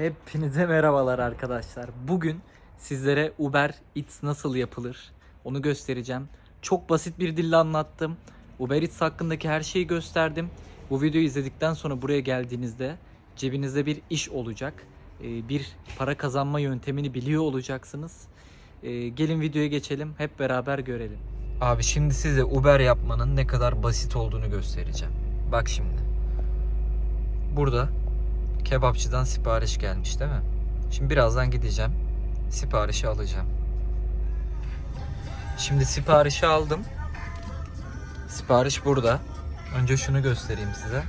Hepinize merhabalar arkadaşlar. Bugün sizlere Uber Eats nasıl yapılır onu göstereceğim. Çok basit bir dille anlattım. Uber Eats hakkındaki her şeyi gösterdim. Bu videoyu izledikten sonra buraya geldiğinizde cebinizde bir iş olacak. Ee, Bir para kazanma yöntemini biliyor olacaksınız. Ee, Gelin videoya geçelim. Hep beraber görelim. Abi şimdi size Uber yapmanın ne kadar basit olduğunu göstereceğim. Bak şimdi. Burada kebapçıdan sipariş gelmiş değil mi? Şimdi birazdan gideceğim. Siparişi alacağım. Şimdi siparişi aldım. Sipariş burada. Önce şunu göstereyim size.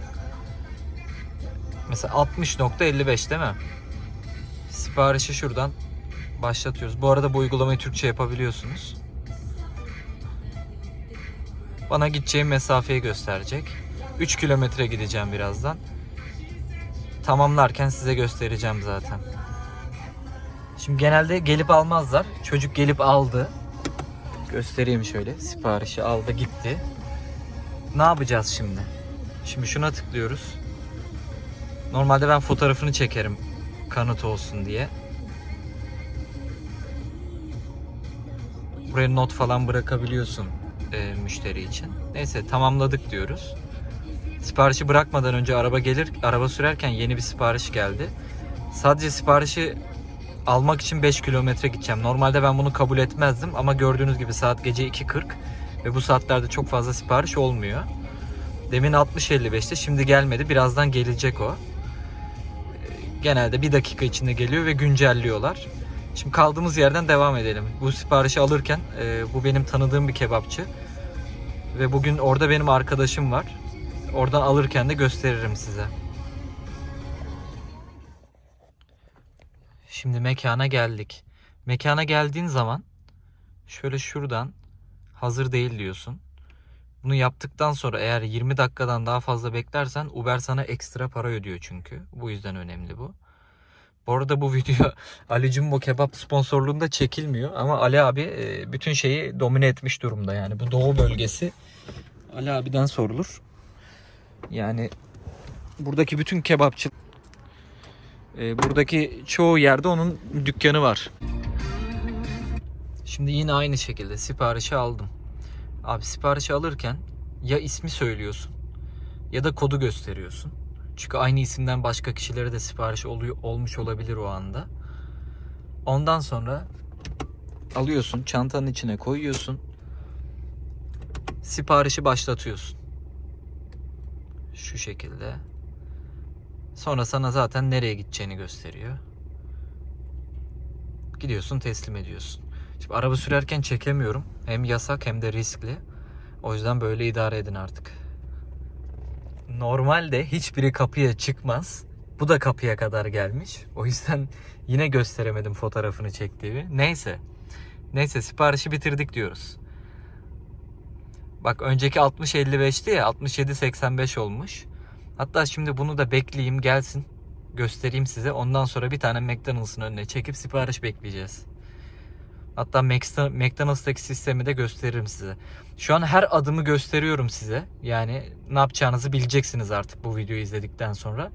Mesela 60.55 değil mi? Siparişi şuradan başlatıyoruz. Bu arada bu uygulamayı Türkçe yapabiliyorsunuz. Bana gideceğim mesafeyi gösterecek. 3 kilometre gideceğim birazdan tamamlarken size göstereceğim zaten. Şimdi genelde gelip almazlar. Çocuk gelip aldı. Göstereyim şöyle. Siparişi aldı gitti. Ne yapacağız şimdi? Şimdi şuna tıklıyoruz. Normalde ben fotoğrafını çekerim kanıt olsun diye. Buraya not falan bırakabiliyorsun e, müşteri için. Neyse tamamladık diyoruz. Siparişi bırakmadan önce araba gelir, araba sürerken yeni bir sipariş geldi. Sadece siparişi almak için 5 kilometre gideceğim. Normalde ben bunu kabul etmezdim ama gördüğünüz gibi saat gece 2.40 ve bu saatlerde çok fazla sipariş olmuyor. Demin 60.55'te şimdi gelmedi. Birazdan gelecek o. Genelde bir dakika içinde geliyor ve güncelliyorlar. Şimdi kaldığımız yerden devam edelim. Bu siparişi alırken e, bu benim tanıdığım bir kebapçı. Ve bugün orada benim arkadaşım var. Oradan alırken de gösteririm size. Şimdi mekana geldik. Mekana geldiğin zaman şöyle şuradan hazır değil diyorsun. Bunu yaptıktan sonra eğer 20 dakikadan daha fazla beklersen Uber sana ekstra para ödüyor çünkü. Bu yüzden önemli bu. Bu arada bu video Ali Jumbo Kebap sponsorluğunda çekilmiyor ama Ali abi e, bütün şeyi domine etmiş durumda yani. Bu doğu bölgesi Ali abiden sorulur. Yani buradaki bütün kebapçı e, buradaki çoğu yerde onun dükkanı var. Şimdi yine aynı şekilde siparişi aldım. Abi siparişi alırken ya ismi söylüyorsun ya da kodu gösteriyorsun. Çünkü aynı isimden başka kişilere de sipariş oluyor olmuş olabilir o anda. Ondan sonra alıyorsun, çantanın içine koyuyorsun. Siparişi başlatıyorsun. Şu şekilde. Sonra sana zaten nereye gideceğini gösteriyor. Gidiyorsun teslim ediyorsun. Şimdi araba sürerken çekemiyorum. Hem yasak hem de riskli. O yüzden böyle idare edin artık. Normalde hiçbiri kapıya çıkmaz. Bu da kapıya kadar gelmiş. O yüzden yine gösteremedim fotoğrafını çektiğimi. Neyse. Neyse siparişi bitirdik diyoruz. Bak önceki 60-55'ti ya 67-85 olmuş. Hatta şimdi bunu da bekleyeyim gelsin. Göstereyim size. Ondan sonra bir tane McDonald's'ın önüne çekip sipariş bekleyeceğiz. Hatta McDonald's'taki sistemi de gösteririm size. Şu an her adımı gösteriyorum size. Yani ne yapacağınızı bileceksiniz artık bu videoyu izledikten sonra.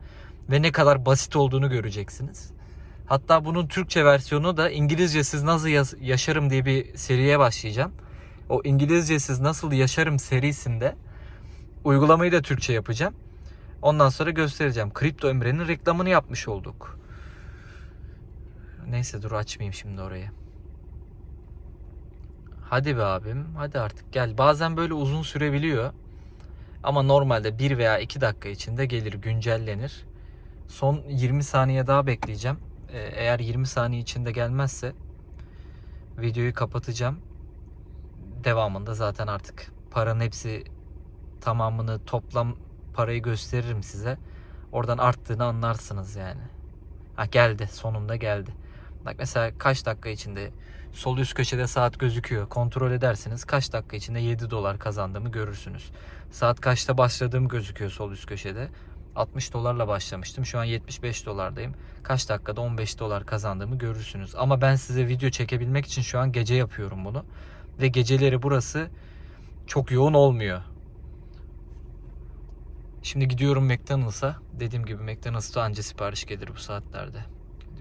Ve ne kadar basit olduğunu göreceksiniz. Hatta bunun Türkçe versiyonu da İngilizcesiz nasıl yaz- yaşarım diye bir seriye başlayacağım. O İngilizcesiz nasıl yaşarım serisinde uygulamayı da Türkçe yapacağım. Ondan sonra göstereceğim. Kripto Emre'nin reklamını yapmış olduk. Neyse dur açmayayım şimdi orayı. Hadi be abim. Hadi artık gel. Bazen böyle uzun sürebiliyor. Ama normalde 1 veya 2 dakika içinde gelir, güncellenir. Son 20 saniye daha bekleyeceğim. Ee, Eğer 20 saniye içinde gelmezse videoyu kapatacağım. Devamında zaten artık paranın hepsi tamamını toplam parayı gösteririm size. Oradan arttığını anlarsınız yani. Ha geldi sonunda geldi. Bak mesela kaç dakika içinde sol üst köşede saat gözüküyor. Kontrol edersiniz kaç dakika içinde 7 dolar kazandığımı görürsünüz. Saat kaçta başladığım gözüküyor sol üst köşede. 60 dolarla başlamıştım. Şu an 75 dolardayım. Kaç dakikada 15 dolar kazandığımı görürsünüz. Ama ben size video çekebilmek için şu an gece yapıyorum bunu. Ve geceleri burası çok yoğun olmuyor. Şimdi gidiyorum McDonald's'a. Dediğim gibi McDonald's'ta anca sipariş gelir bu saatlerde.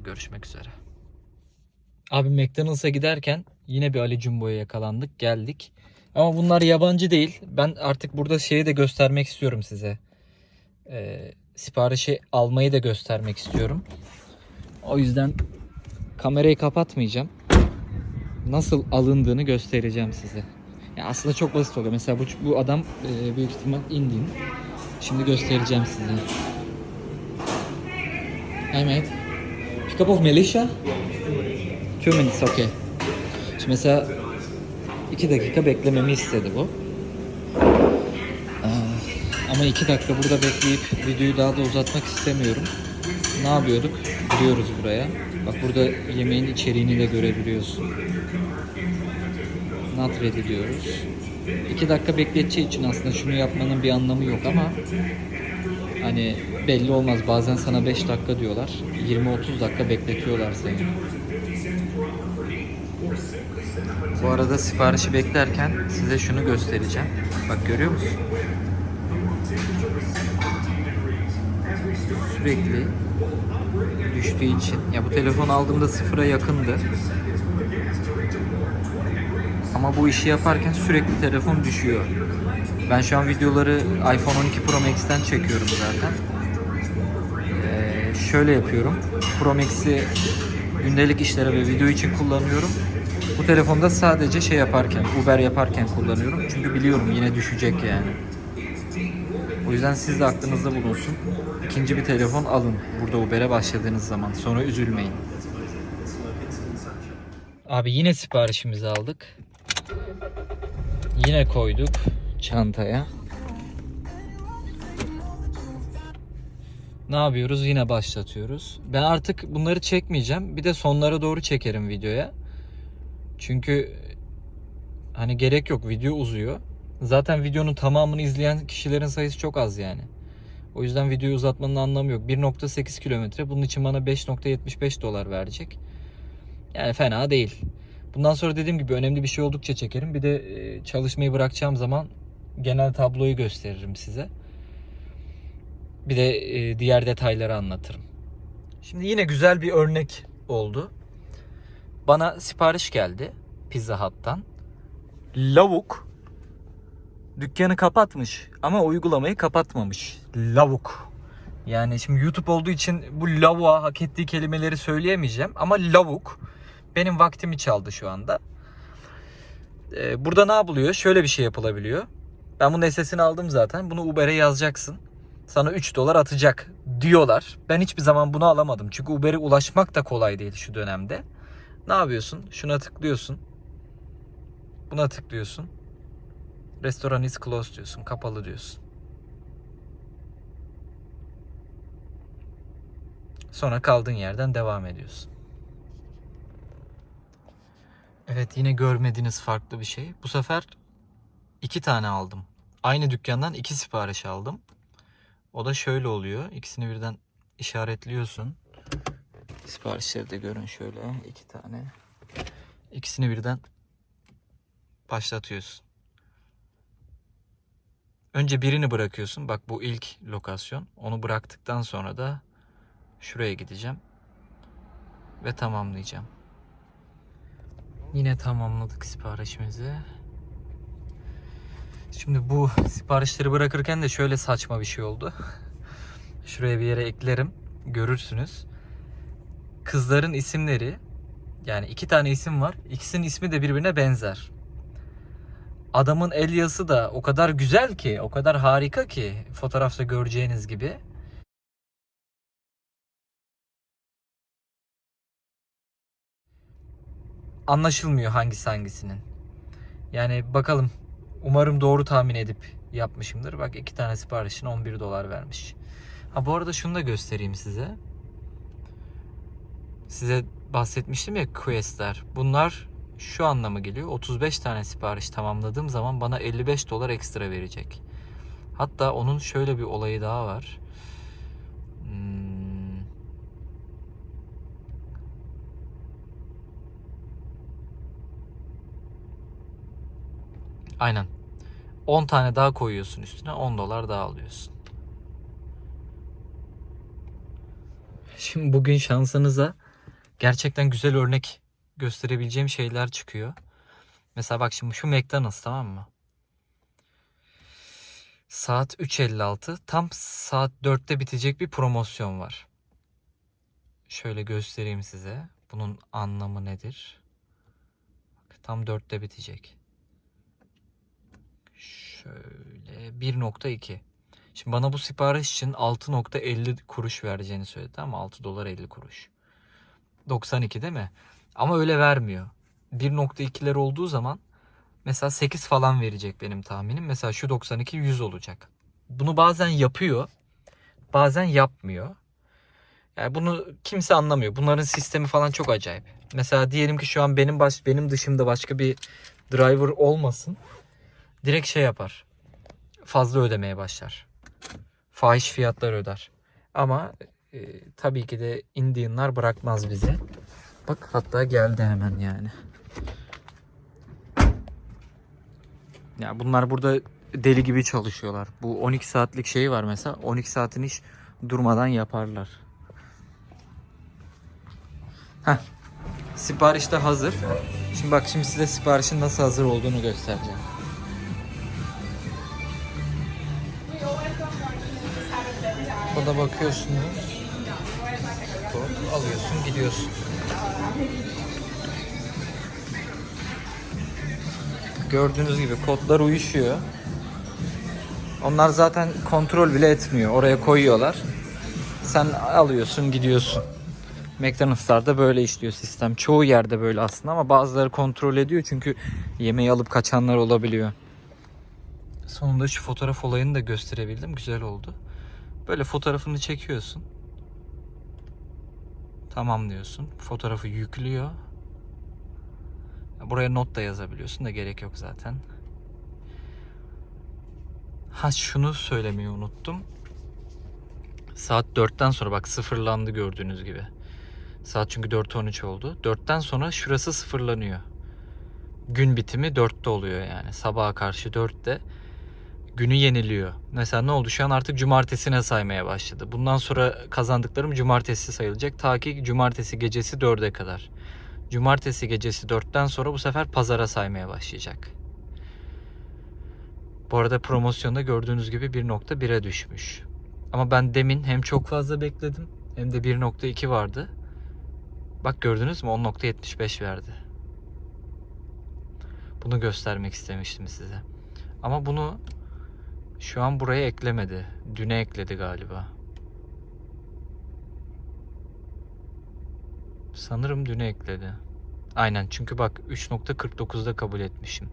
görüşmek üzere. Abi McDonald's'a giderken yine bir Ali Jumbo'ya yakalandık. Geldik. Ama bunlar yabancı değil. Ben artık burada şeyi de göstermek istiyorum size. Ee, siparişi almayı da göstermek istiyorum. O yüzden kamerayı kapatmayacağım. Nasıl alındığını göstereceğim size. Ya aslında çok basit oluyor. Mesela bu, bu adam e, büyük ihtimal Indian. Şimdi göstereceğim size. Hey mate. Pick up of militia? Two minutes, okay. Şimdi mesela iki dakika beklememi istedi bu. Ee, Ama iki dakika burada bekleyip videoyu daha da uzatmak istemiyorum. Ne yapıyorduk? Giriyoruz buraya. Bak burada yemeğin içeriğini de görebiliyorsun. Not ready diyoruz. İki dakika bekleteceği için aslında şunu yapmanın bir anlamı yok ama hani belli olmaz. Bazen sana 5 dakika diyorlar. 20-30 dakika bekletiyorlar seni. Bu arada siparişi beklerken size şunu göstereceğim. Bak görüyor musun? Sürekli için. Ya bu telefon aldığımda sıfıra yakındı. Ama bu işi yaparken sürekli telefon düşüyor. Ben şu an videoları iPhone 12 Pro Max'ten çekiyorum zaten. Ee, şöyle yapıyorum. Pro Max'i gündelik işlere ve video için kullanıyorum. Bu telefonda sadece şey yaparken, Uber yaparken kullanıyorum. Çünkü biliyorum yine düşecek yani. O yüzden siz de aklınızda bulunsun. İkinci bir telefon alın burada Uber'e başladığınız zaman. Sonra üzülmeyin. Abi yine siparişimizi aldık. Yine koyduk çantaya. Ne yapıyoruz? Yine başlatıyoruz. Ben artık bunları çekmeyeceğim. Bir de sonlara doğru çekerim videoya. Çünkü hani gerek yok. Video uzuyor. Zaten videonun tamamını izleyen kişilerin sayısı çok az yani. O yüzden videoyu uzatmanın anlamı yok. 1.8 kilometre. Bunun için bana 5.75 dolar verecek. Yani fena değil. Bundan sonra dediğim gibi önemli bir şey oldukça çekerim. Bir de e, çalışmayı bırakacağım zaman genel tabloyu gösteririm size. Bir de e, diğer detayları anlatırım. Şimdi yine güzel bir örnek oldu. Bana sipariş geldi Pizza Hut'tan. Lavuk dükkanı kapatmış ama uygulamayı kapatmamış. Lavuk. Yani şimdi YouTube olduğu için bu lavuğa hak ettiği kelimeleri söyleyemeyeceğim ama lavuk benim vaktimi çaldı şu anda. Ee, burada ne yapılıyor? Şöyle bir şey yapılabiliyor. Ben bunun SS'ini aldım zaten. Bunu Uber'e yazacaksın. Sana 3 dolar atacak diyorlar. Ben hiçbir zaman bunu alamadım. Çünkü Uber'e ulaşmak da kolay değil şu dönemde. Ne yapıyorsun? Şuna tıklıyorsun. Buna tıklıyorsun. Restoran is closed diyorsun. Kapalı diyorsun. Sonra kaldığın yerden devam ediyorsun. Evet yine görmediğiniz farklı bir şey. Bu sefer iki tane aldım. Aynı dükkandan iki sipariş aldım. O da şöyle oluyor. İkisini birden işaretliyorsun. Siparişleri de görün şöyle. iki tane. İkisini birden başlatıyorsun. Önce birini bırakıyorsun. Bak bu ilk lokasyon. Onu bıraktıktan sonra da şuraya gideceğim. Ve tamamlayacağım. Yine tamamladık siparişimizi. Şimdi bu siparişleri bırakırken de şöyle saçma bir şey oldu. Şuraya bir yere eklerim. Görürsünüz. Kızların isimleri yani iki tane isim var. İkisinin ismi de birbirine benzer. Adamın el yazısı da o kadar güzel ki, o kadar harika ki fotoğrafta göreceğiniz gibi. Anlaşılmıyor hangisi hangisinin. Yani bakalım. Umarım doğru tahmin edip yapmışımdır. Bak iki tane siparişine 11 dolar vermiş. Ha bu arada şunu da göstereyim size. Size bahsetmiştim ya questler. Bunlar şu anlama geliyor. 35 tane sipariş tamamladığım zaman bana 55 dolar ekstra verecek. Hatta onun şöyle bir olayı daha var. Hmm. Aynen. 10 tane daha koyuyorsun üstüne 10 dolar daha alıyorsun. Şimdi bugün şansınıza gerçekten güzel örnek gösterebileceğim şeyler çıkıyor. Mesela bak şimdi şu McDonald's tamam mı? Saat 3.56 tam saat 4'te bitecek bir promosyon var. Şöyle göstereyim size. Bunun anlamı nedir? Tam 4'te bitecek. Şöyle 1.2. Şimdi bana bu sipariş için 6.50 kuruş vereceğini söyledi ama 6 dolar 50 kuruş. 92 değil mi? Ama öyle vermiyor. 1.2'ler olduğu zaman mesela 8 falan verecek benim tahminim. Mesela şu 92 100 olacak. Bunu bazen yapıyor. Bazen yapmıyor. Yani bunu kimse anlamıyor. Bunların sistemi falan çok acayip. Mesela diyelim ki şu an benim baş benim dışımda başka bir driver olmasın. Direkt şey yapar. Fazla ödemeye başlar. Fahiş fiyatlar öder. Ama e, tabii ki de Indianlar bırakmaz bizi. Bak hatta geldi hemen yani. Ya bunlar burada deli gibi çalışıyorlar. Bu 12 saatlik şey var mesela. 12 saatin hiç durmadan yaparlar. Heh. Sipariş de hazır. Şimdi bak şimdi size siparişin nasıl hazır olduğunu göstereceğim. Burada bakıyorsunuz. Alıyorsun gidiyorsun. Gördüğünüz gibi kodlar uyuşuyor. Onlar zaten kontrol bile etmiyor. Oraya koyuyorlar. Sen alıyorsun gidiyorsun. McDonald's'larda böyle işliyor sistem. Çoğu yerde böyle aslında ama bazıları kontrol ediyor çünkü yemeği alıp kaçanlar olabiliyor. Sonunda şu fotoğraf olayını da gösterebildim. Güzel oldu. Böyle fotoğrafını çekiyorsun. Tamam diyorsun. Fotoğrafı yüklüyor. Buraya not da yazabiliyorsun da gerek yok zaten. Ha şunu söylemeyi unuttum. Saat 4'ten sonra bak sıfırlandı gördüğünüz gibi. Saat çünkü 4.13 oldu. 4'ten sonra şurası sıfırlanıyor. Gün bitimi 4'te oluyor yani. Sabaha karşı 4'te günü yeniliyor. Mesela ne oldu? Şu an artık cumartesine saymaya başladı. Bundan sonra kazandıklarım cumartesi sayılacak. Ta ki cumartesi gecesi 4'e kadar. Cumartesi gecesi 4'ten sonra bu sefer pazara saymaya başlayacak. Bu arada promosyonda gördüğünüz gibi 1.1'e düşmüş. Ama ben demin hem çok fazla bekledim hem de 1.2 vardı. Bak gördünüz mü 10.75 verdi. Bunu göstermek istemiştim size. Ama bunu şu an buraya eklemedi. Düne ekledi galiba. Sanırım düne ekledi. Aynen çünkü bak 3.49'da kabul etmişim.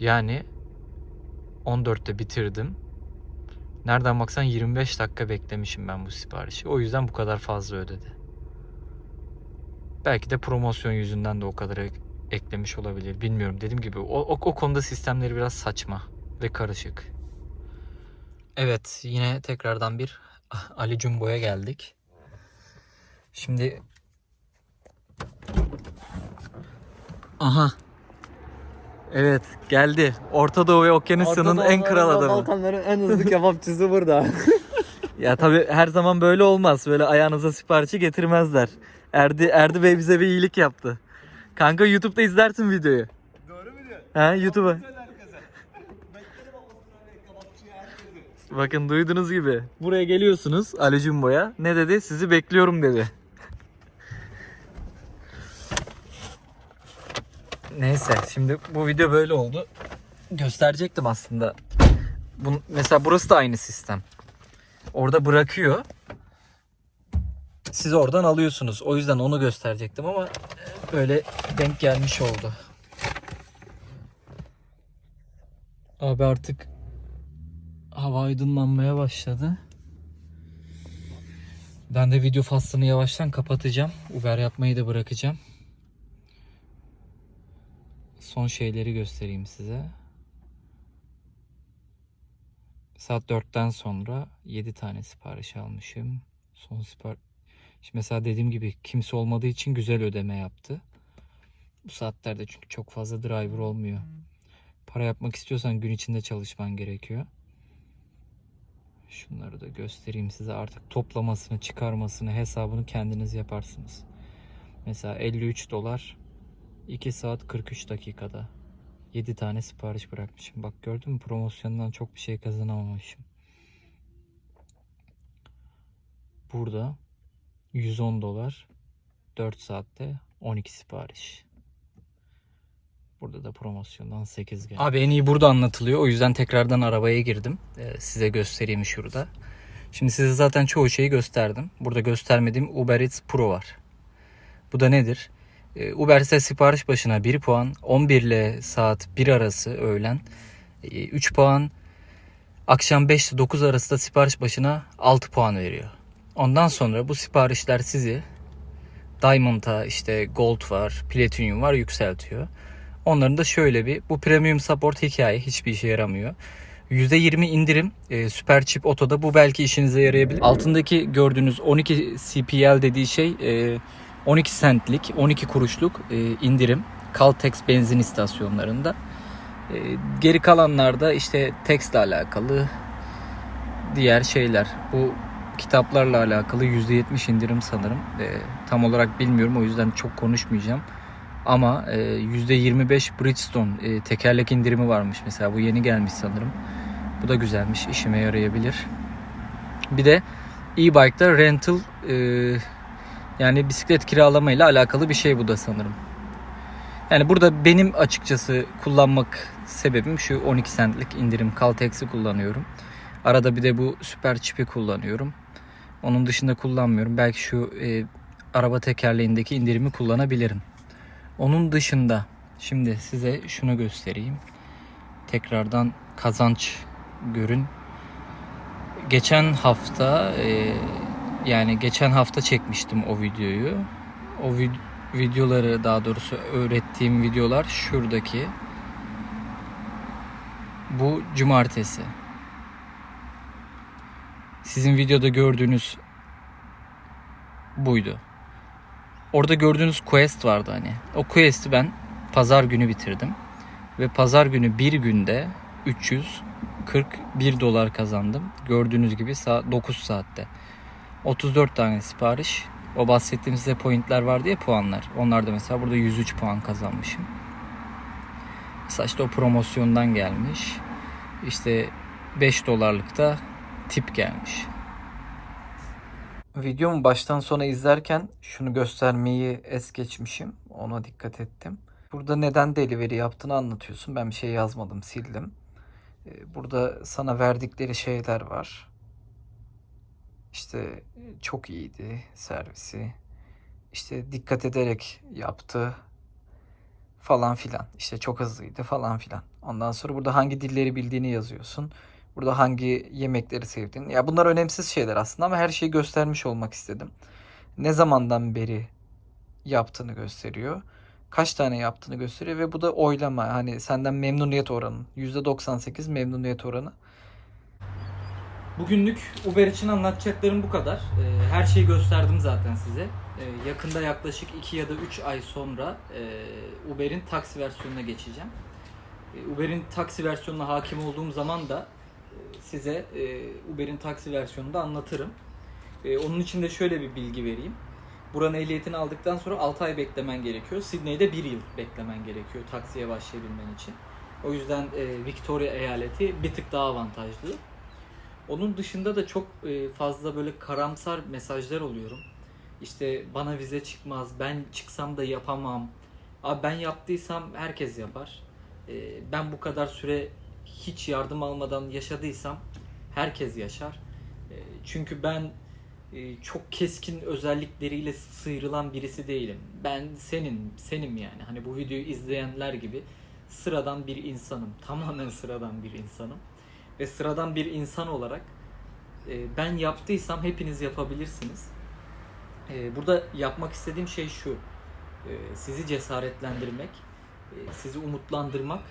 Yani 14'te bitirdim. Nereden baksan 25 dakika beklemişim ben bu siparişi. O yüzden bu kadar fazla ödedi. Belki de promosyon yüzünden de o kadar ek- eklemiş olabilir. Bilmiyorum. Dediğim gibi o, o, o konuda sistemleri biraz saçma ve karışık. Evet yine tekrardan bir Ali Jumbo'ya geldik. Şimdi Aha. Evet geldi. Orta Doğu ve Okyanusya'nın en kral adamı. Balkanların en hızlı kebapçısı burada. Ya tabi her zaman böyle olmaz. Böyle ayağınıza siparişi getirmezler. Erdi Erdi Bey bize bir iyilik yaptı. Kanka YouTube'da izlersin videoyu. Doğru mu diyor? Ha YouTube'a. Bakın duyduğunuz gibi. Buraya geliyorsunuz Ali Jumbo'ya. Ne dedi? Sizi bekliyorum dedi. Neyse şimdi bu video böyle oldu. Gösterecektim aslında. Bu, mesela burası da aynı sistem. Orada bırakıyor. Siz oradan alıyorsunuz. O yüzden onu gösterecektim ama böyle denk gelmiş oldu. Abi artık hava aydınlanmaya başladı. Ben de video faslını yavaştan kapatacağım. Uber yapmayı da bırakacağım. Son şeyleri göstereyim size. Saat 4'ten sonra 7 tane sipariş almışım. Son sipariş... Mesela dediğim gibi kimse olmadığı için güzel ödeme yaptı. Bu saatlerde çünkü çok fazla driver olmuyor. Para yapmak istiyorsan gün içinde çalışman gerekiyor. Şunları da göstereyim size artık toplamasını, çıkarmasını, hesabını kendiniz yaparsınız. Mesela 53 dolar 2 saat 43 dakikada 7 tane sipariş bırakmışım. Bak gördün mü promosyondan çok bir şey kazanamamışım. Burada 110 dolar 4 saatte 12 sipariş. Burada da promosyondan 8 geldi. Abi en iyi burada anlatılıyor. O yüzden tekrardan arabaya girdim. Ee, size göstereyim şurada. Şimdi size zaten çoğu şeyi gösterdim. Burada göstermediğim Uber Eats Pro var. Bu da nedir? Ee, Uber ise sipariş başına 1 puan, 11 ile saat 1 arası öğlen 3 puan, akşam 5 ile 9 arası da sipariş başına 6 puan veriyor. Ondan sonra bu siparişler sizi Diamond'a işte Gold var, Platinum var yükseltiyor. Onların da şöyle bir bu premium support hikaye hiçbir işe yaramıyor. %20 indirim e, Super Chip Oto'da bu belki işinize yarayabilir. Altındaki gördüğünüz 12 CPL dediği şey e, 12 centlik 12 kuruşluk e, indirim Caltex benzin istasyonlarında. E, geri kalanlarda işte tekstle alakalı diğer şeyler. Bu kitaplarla alakalı %70 indirim sanırım. E, tam olarak bilmiyorum o yüzden çok konuşmayacağım. Ama e, %25 Bridgestone e, tekerlek indirimi varmış mesela. Bu yeni gelmiş sanırım. Bu da güzelmiş. işime yarayabilir. Bir de e-bike'da rental e, yani bisiklet kiralama ile alakalı bir şey bu da sanırım. Yani burada benim açıkçası kullanmak sebebim şu 12 centlik indirim Caltex'i kullanıyorum. Arada bir de bu süper çipi kullanıyorum. Onun dışında kullanmıyorum. Belki şu e, araba tekerleğindeki indirimi kullanabilirim. Onun dışında şimdi size şunu göstereyim. Tekrardan kazanç görün. Geçen hafta e, yani geçen hafta çekmiştim o videoyu. O vid- videoları daha doğrusu öğrettiğim videolar şuradaki. Bu cumartesi. Sizin videoda gördüğünüz buydu. Orada gördüğünüz quest vardı hani. O quest'i ben pazar günü bitirdim. Ve pazar günü bir günde 341 dolar kazandım. Gördüğünüz gibi saat 9 saatte. 34 tane sipariş. O bahsettiğim size pointler vardı ya puanlar. Onlar da mesela burada 103 puan kazanmışım. Mesela işte o promosyondan gelmiş. İşte 5 dolarlık da tip gelmiş. Videomu baştan sona izlerken şunu göstermeyi es geçmişim. Ona dikkat ettim. Burada neden delivery yaptığını anlatıyorsun. Ben bir şey yazmadım, sildim. Ee, Burada sana verdikleri şeyler var. İşte e, çok iyiydi servisi. İşte dikkat ederek yaptı falan filan. İşte çok hızlıydı falan filan. Ondan sonra burada hangi dilleri bildiğini yazıyorsun. Burada hangi yemekleri sevdiğini. Ya bunlar önemsiz şeyler aslında ama her şeyi göstermiş olmak istedim. Ne zamandan beri yaptığını gösteriyor. Kaç tane yaptığını gösteriyor ve bu da oylama. Hani senden memnuniyet oranı. %98 memnuniyet oranı. Bugünlük Uber için anlatacaklarım bu kadar. Ee, Her şeyi gösterdim zaten size. Ee, Yakında yaklaşık 2 ya da 3 ay sonra e, Uber'in taksi versiyonuna geçeceğim. E, Uber'in taksi versiyonuna hakim olduğum zaman da size e, Uber'in taksi versiyonunda anlatırım. E, Onun için de şöyle bir bilgi vereyim. Buranın ehliyetini aldıktan sonra 6 ay beklemen gerekiyor. Sydney'de 1 yıl beklemen gerekiyor taksiye başlayabilmen için. O yüzden e, Victoria eyaleti bir tık daha avantajlı. Onun dışında da çok e, fazla böyle karamsar mesajlar oluyorum. İşte bana vize çıkmaz, ben çıksam da yapamam. Abi ben yaptıysam herkes yapar. E, Ben bu kadar süre hiç yardım almadan yaşadıysam herkes yaşar. E, Çünkü ben e, çok keskin özellikleriyle sıyrılan birisi değilim. Ben senin, senim yani. Hani bu videoyu izleyenler gibi sıradan bir insanım. Tamamen sıradan bir insanım. Ve sıradan bir insan olarak e, ben yaptıysam hepiniz yapabilirsiniz. E, Burada yapmak istediğim şey şu. Sizi cesaretlendirmek, sizi umutlandırmak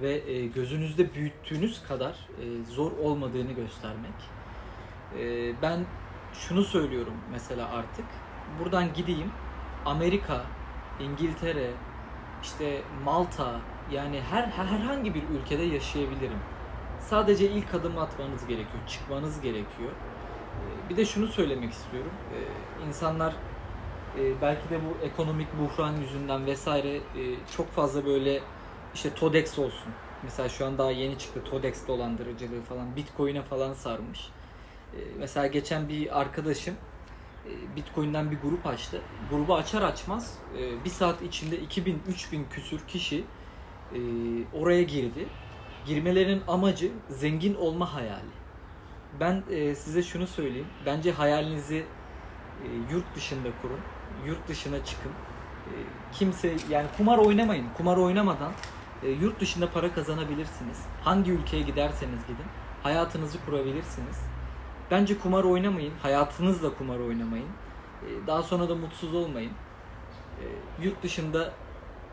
ve e, gözünüzde büyüttüğünüz kadar e, zor olmadığını göstermek. E, Ben şunu söylüyorum mesela artık. Buradan gideyim. Amerika, İngiltere, işte Malta yani her her- herhangi bir ülkede yaşayabilirim. Sadece ilk adımı atmanız gerekiyor, çıkmanız gerekiyor. Ee, Bir de şunu söylemek istiyorum. Ee, İnsanlar e, belki de bu ekonomik buhran yüzünden vesaire e, çok fazla böyle işte Todex olsun. Mesela şu an daha yeni çıktı Todex dolandırıcılığı falan. Bitcoin'e falan sarmış. E, mesela geçen bir arkadaşım e, Bitcoin'den bir grup açtı. Grubu açar açmaz e, bir saat içinde 2000-3000 küsür kişi e, oraya girdi. Girmelerinin amacı zengin olma hayali. Ben size şunu söyleyeyim. Bence hayalinizi yurt dışında kurun. Yurt dışına çıkın. Kimse yani kumar oynamayın. Kumar oynamadan e, yurt dışında para kazanabilirsiniz. Hangi ülkeye giderseniz gidin. Hayatınızı kurabilirsiniz. Bence kumar oynamayın. Hayatınızla kumar oynamayın. E, daha sonra da mutsuz olmayın. E, yurt dışında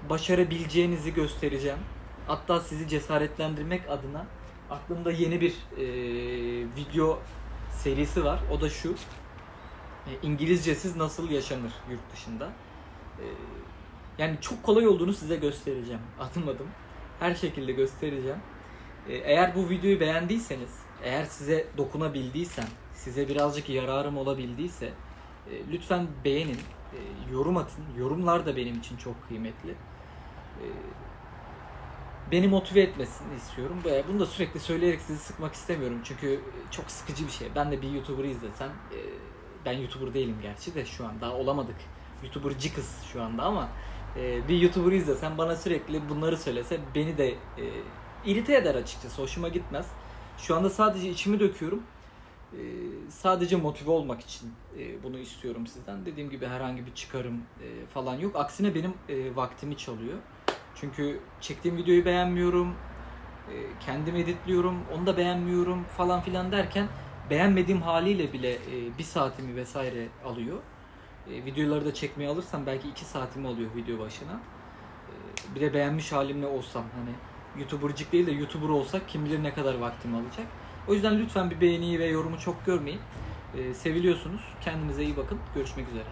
başarabileceğinizi göstereceğim. Hatta sizi cesaretlendirmek adına aklımda yeni bir e, video serisi var. O da şu. İngilizcesiz nasıl yaşanır yurt dışında. E, yani çok kolay olduğunu size göstereceğim. Adım adım. Her şekilde göstereceğim. E, eğer bu videoyu beğendiyseniz, eğer size dokunabildiysem, size birazcık yararım olabildiyse e, lütfen beğenin, e, yorum atın. Yorumlar da benim için çok kıymetli. E, beni motive etmesini istiyorum. Bunu da sürekli söyleyerek sizi sıkmak istemiyorum. Çünkü çok sıkıcı bir şey. Ben de bir YouTuber'ı izlesem, ben YouTuber değilim gerçi de şu an daha olamadık. YouTuber'cı kız şu anda ama e, bir YouTuber'ı izlesem bana sürekli bunları söylese beni de e, irite eder açıkçası. Hoşuma gitmez. Şu anda sadece içimi döküyorum. E, sadece motive olmak için e, bunu istiyorum sizden. Dediğim gibi herhangi bir çıkarım e, falan yok. Aksine benim e, vaktimi çalıyor. Çünkü çektiğim videoyu beğenmiyorum. e, Kendim editliyorum. Onu da beğenmiyorum falan filan derken beğenmediğim haliyle bile e, bir saatimi vesaire alıyor. E, Videoları da çekmeye alırsam belki iki saatimi alıyor video başına. E, Bir de beğenmiş halimle olsam hani YouTuber'cık değil de YouTuber olsak kim bilir ne kadar vaktimi alacak. O yüzden lütfen bir beğeniyi ve yorumu çok görmeyin. E, Seviliyorsunuz. Kendinize iyi bakın. Görüşmek üzere.